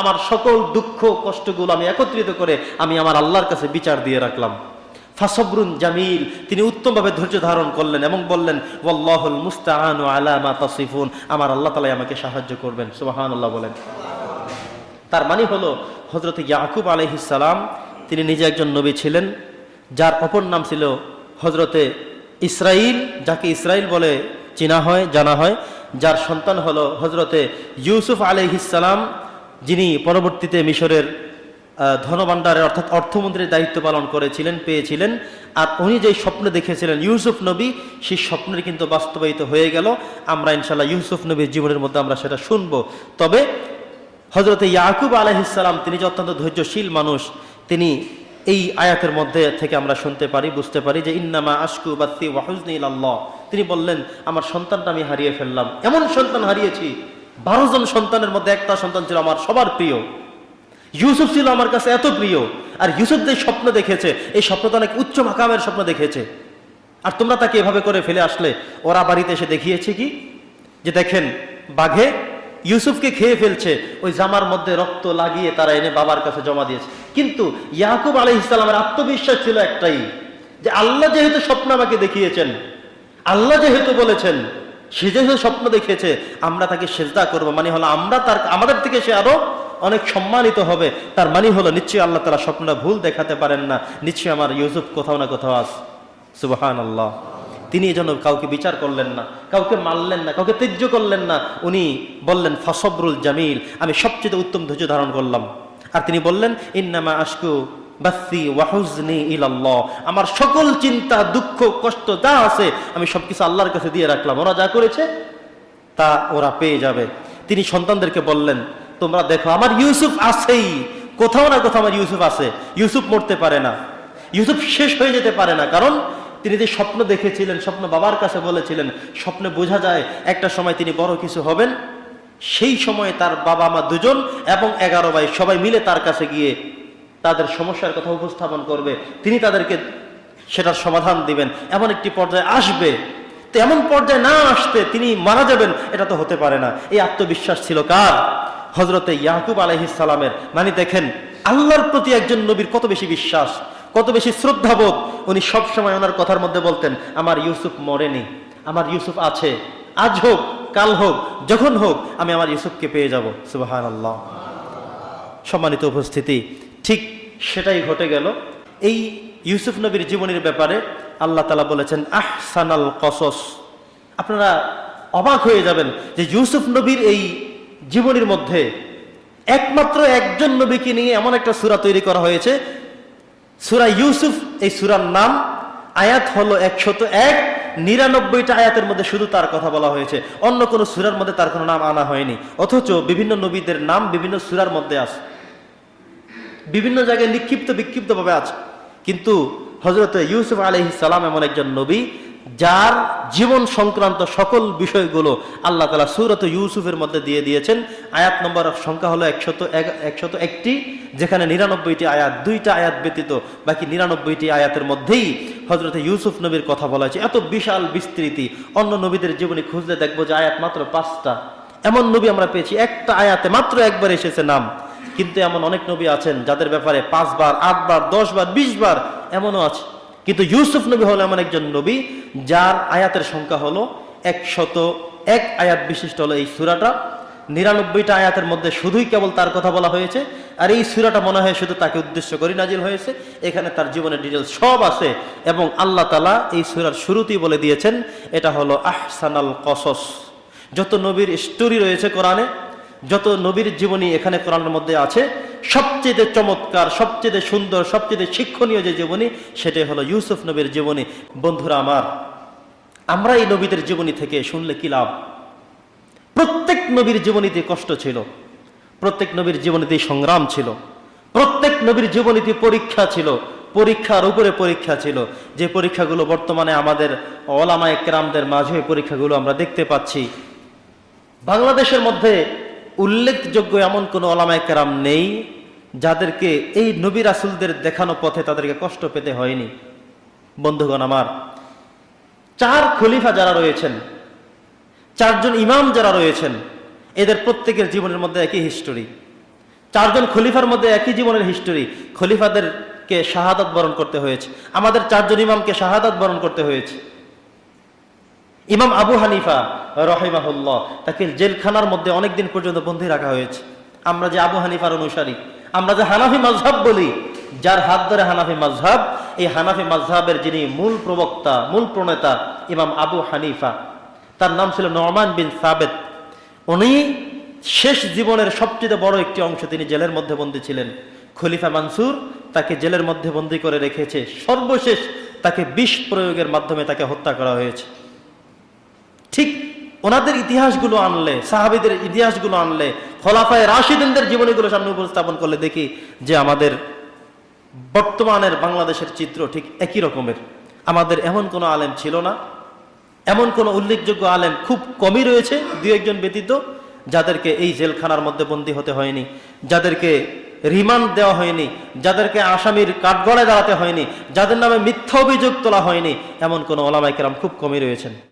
আমার সকল দুঃখ, কষ্টগুলো আমি একত্রিত করে আমি আমার আল্লাহর কাছে বিচার দিয়ে রাখলাম। ফাসবরুন জামিল, তিনি উত্তমভাবে ধৈর্য ধারণ করলেন এবং বললেন, ওয়াল্লাহুল মুস্তাআনু আলা মা তাসিফুন। আমার আল্লাহ তাআলাই আমাকে সাহায্য করবেন, সুবহানাল্লাহ বলেন। তার মানে হলো হজরত ইয়াকুব আলহিসাল্লাম তিনি নিজে একজন নবী ছিলেন, যার অপর নাম ছিল হজরতে ইসরাইল যাকে ইসরাইল বলে চেনা হয়, জানা হয়, যার সন্তান হলো হজরতে ইউসুফ আলহিসাল্লাম যিনি পরবর্তীতে মিশরের ধনভাণ্ডারের অর্থাৎ অর্থমন্ত্রীর দায়িত্ব পালন করেছিলেন, পেয়েছিলেন। আর উনি যেই স্বপ্ন দেখেছিলেন ইউসুফ নবী, সেই স্বপ্নের কিন্তু বাস্তবায়িত হয়ে গেল। আমরা ইনশাল্লাহ ইউসুফ নবীর জীবনের মধ্যে আমরা সেটা শুনব। তবে হজরতে ইয়াকুব আলহিসাল্লাম তিনি যে অত্যন্ত ধৈর্যশীল মানুষ, তিনি এই আয়াতের মধ্যে থেকে আমরা শুনতে পারি, বুঝতে পারি যে ইন্নামা আশকু বাত্তি ওয়াহুজনি আল্লাহ তিনি বললেন, আমার সন্তানটা আমি হারিয়ে ফেললাম। এমন সন্তান হারিয়েছি বারো জন সন্তানের মধ্যে একটা সন্তান ছিল আমার, সবার প্রিয়। ইউসুফ ছিল আমার কাছে এত প্রিয়। আর ইউসুফ যে স্বপ্ন দেখেছে, এই স্বপ্নটা অনেক উচ্চ মাকামের স্বপ্ন দেখেছে। আর তোমরা তাকে এভাবে করে ফেলে আসলে, ওরা বাড়িতে এসে দেখিয়েছে কি? যে দেখেন, বাঘে ইউসুফকে খেয়ে ফেলছে, ওই জামার মধ্যে রক্ত লাগিয়ে তারা এনে বাবার কাছে জমা দিয়েছে। কিন্তু ইয়াকুব আলহ ইসলামের আত্মবিশ্বাস ছিল একটাই, যে আল্লাহ যেহেতু স্বপ্ন আমাকে দেখিয়েছেন, আল্লাহ যেহেতু বলেছেন সে যেহেতু স্বপ্ন দেখেছে আমরা তাকে সেজদা করব। মানে হলো আমরা তার, আমাদের থেকে সে আরও অনেক সম্মানিত হবে। তার মানে হলো নিশ্চয়ই আল্লাহ তারা স্বপ্নটা ভুল দেখাতে পারেন না। নিশ্চয়ই আমার ইউসুফ কোথাও না কোথাও আস সুবাহান আল্লাহ তিনি এই জন্য কাউকে বিচার করলেন না, কাউকে মারলেন না, কাউকে ত্যায্য করলেন না। উনি বললেন, ফসবরুল জামিল আমি সবচেয়ে উত্তম ধৈর্য ধারণ করলাম। আর তিনি বললেন, ইন্নামা আশকু আমার সকল চিন্তা, দুঃখ, কষ্ট যা আছে, আমি সবকিছু আল্লাহর কাছে দিয়ে রাখলাম। ওরা যা করেছে, তা ওরা পেয়ে যাবে। তিনি সন্তানদেরকে বললেন, তোমরা দেখো, আমার ইউসুফ আছেই। কোথাও না কোথাও আমার ইউসুফ আছে। ইউসুফ মরতে পারে না। ইউসুফ শেষ হয়ে যেতে পারে না। কারণ তিনি যে স্বপ্ন দেখেছিলেন, স্বপ্ন বাবার কাছে বলেছিলেন, স্বপ্নে বোঝা যায়, একটা সময় তিনি বড় কিছু হবেন। সেই সময়ে তার বাবা মা দুজন এবং এগারো ভাই সবাই মিলে তার কাছে গিয়ে তাদের সমস্যার কথা উপস্থাপন করবে, তিনি তাদেরকে সেটার সমাধান দিবেন। এমন একটি পর্যায়ে আসবে, তো এমন পর্যায়ে না আসতে তিনি মারা যাবেন, এটা তো হতে পারে না। এই আত্মবিশ্বাস ছিল কার? হজরতে ইয়াকুব আলহিস সালামের। মানে দেখেন, আল্লাহর প্রতি একজন নবীর কত বেশি বিশ্বাস, কত বেশি শ্রদ্ধাবোধ। উনি সবসময় ওনার কথার মধ্যে বলতেন, আমার ইউসুফ মরেনি, আমার ইউসুফ আছে। আজ হোক, কাল হোক, যখন হোক, আমি আমার ইউসুফকে পেয়ে যাব। সুবাহান আল্লাহ সম্মানিত উপস্থিতি ঠিক সেটাই ঘটে গেল। এই ইউসুফ নবীর জীবনের ব্যাপারে আল্লাহ তালা বলেছেন, আহসানাল কসস। আপনারা অবাক হয়ে যাবেন যে ইউসুফ নবীর এই জীবনের মধ্যে একমাত্র একজন নবীকে নিয়ে এমন একটা সুরা তৈরি করা হয়েছে। সুরা ইউসুফ, এই সুরার নাম আয়াত হলো একশত এক। নিরানব্বইটা আয়াতের মধ্যে শুধু তার কথা বলা হয়েছে। অন্য কোনো সুরার মধ্যে তার কোনো নাম আনা হয়নি। অথচ বিভিন্ন নবীদের নাম বিভিন্ন সুরার মধ্যে আছে। বিভিন্ন জায়গায় নিক্ষিপ্ত বিক্ষিপ্ত ভাবে আছে। কিন্তু হজরত ইউসুফ আলহ সালাম এমন একজন নবী, যার জীবন সংক্রান্ত সকল বিষয়গুলো আল্লাহ তালা সুরত ইউসুফের মধ্যে দিয়ে দিয়েছেন। আয়াত নম্বর সংখ্যা হলো একশত একশত একটি, যেখানে নিরানব্বইটি আয়াত, দুইটা আয়াত ব্যতীত বাকি নিরানব্বইটি আয়াতের মধ্যেই হজরত ইউসুফ নবীর কথা বলা হয়েছে। এত বিশাল বিস্তৃতি, অন্য নবীদের জীবনে খুঁজলে দেখব যে আয়াত মাত্র পাঁচটা। এমন নবী আমরা পেয়েছি, একটা আয়াতে মাত্র একবার এসেছে নাম। কিন্তু এমন অনেক নবী আছেন যাদের ব্যাপারে পাঁচবার, আটবার দশ বার বিশ বার এমনও আছে। কিন্তু ইউসুফ নবী হলো এমন একজন নবী যার আয়াতের সংখ্যা হলো একশত এক আয়াত বিশিষ্ট হলো এই সুরাটা। নিরানব্বইটা আয়াতের মধ্যে শুধুই কেবল তার কথা বলা হয়েছে। আর এই সুরাটা মনে হয় শুধু তাকে উদ্দেশ্য করে নাজিল হয়েছে। এখানে তার জীবনের ডিটেলস সব আছে এবং আল্লাহ তালা এই সুরার শুরুতেই বলে দিয়েছেন, এটা হলো আহসানাল কসস। যত নবীর স্টোরি রয়েছে কোরআনে যত নবীর জীবনী এখানে কোরআনের মধ্যে আছে, সবচেয়ে চমৎকার, সবচেয়ে সুন্দর, সবচেয়ে শিক্ষণীয় যে জীবনী, সেটাই হলো ইউসুফ নবীর জীবনী। বন্ধুরা আমার, আমরা এই নবীদের জীবনী থেকে শুনলে কি লাভ? প্রত্যেক নবীর জীবনীতে কষ্ট ছিল, প্রত্যেক নবীর জীবনীতে সংগ্রাম ছিল, প্রত্যেক নবীর জীবনীতে পরীক্ষা ছিল, পরীক্ষার উপরে পরীক্ষা ছিল। যে পরীক্ষাগুলো বর্তমানে আমাদের ওলামায় কেরামদের মাঝে পরীক্ষাগুলো আমরা দেখতে পাচ্ছি। বাংলাদেশের মধ্যে উল্লেখযোগ্য এমন কোনো ওলামায় কেরাম নেই যাদেরকে এই নবী রাসুলদের দেখানো পথে তাদেরকে কষ্ট পেতে হয়নি। বন্ধুগণ আমার, চার খলিফা যারা রয়েছেন, চারজন ইমাম যারা রয়েছেন, এদের প্রত্যেকের জীবনের মধ্যে একই হিস্টোরি চারজন খলিফার মধ্যে একই জীবনের হিস্টোরি খলিফাদেরকে শাহাদাত বরণ করতে হয়েছে। আমাদের চারজন ইমামকে শাহাদাত বরণ করতে হয়েছে। ইমাম আবু হানিফা রহিমাহুল্লাহ, তাকে জেলখানার মধ্যে অনেকদিন পর্যন্ত বন্দী রাখা হয়েছে। আমরা যে আবু হানিফার অনুসারী, আমরা যে হানাফি মাজহাব বলি, যার হাত ধরে হানাফি মাজহাব এই হানাফি মাজহাবের যিনি মূল প্রবক্তা, মূল প্রণেতা ইমাম আবু হানিফা, তার নাম ছিল নরমান বিন সাবেদ উনি শেষ জীবনের সবচেয়ে বড় একটি অংশ তিনি জেলের মধ্যে বন্দী ছিলেন। খলিফা মানসুর তাকে জেলের মধ্যে বন্দী করে রেখেছে। সর্বশেষ তাকে বিষ প্রয়োগের মাধ্যমে তাকে হত্যা করা হয়েছে। ঠিক ওনাদের ইতিহাসগুলো আনলে, সাহাবিদের ইতিহাসগুলো আনলে, খোলাফায় রাশিদিনদের জীবনীগুলো সামনে উপস্থাপন করলে দেখি যে আমাদের বর্তমানের বাংলাদেশের চিত্র ঠিক একই রকমের। আমাদের এমন কোনো আলেম ছিল না, এমন কোনো উল্লেখযোগ্য আলেম খুব কমই রয়েছে, দু একজন ব্যতীত, যাদেরকে এই জেলখানার মধ্যে বন্দী হতে হয়নি, যাদেরকে রিমান্ড দেওয়া হয়নি, যাদেরকে আসামির কাঠগড়ায় দাঁড়াতে হয়নি, যাদের নামে মিথ্যা অভিযোগ তোলা হয়নি, এমন কোনো ওলামাইকেরাম খুব কমই রয়েছেন।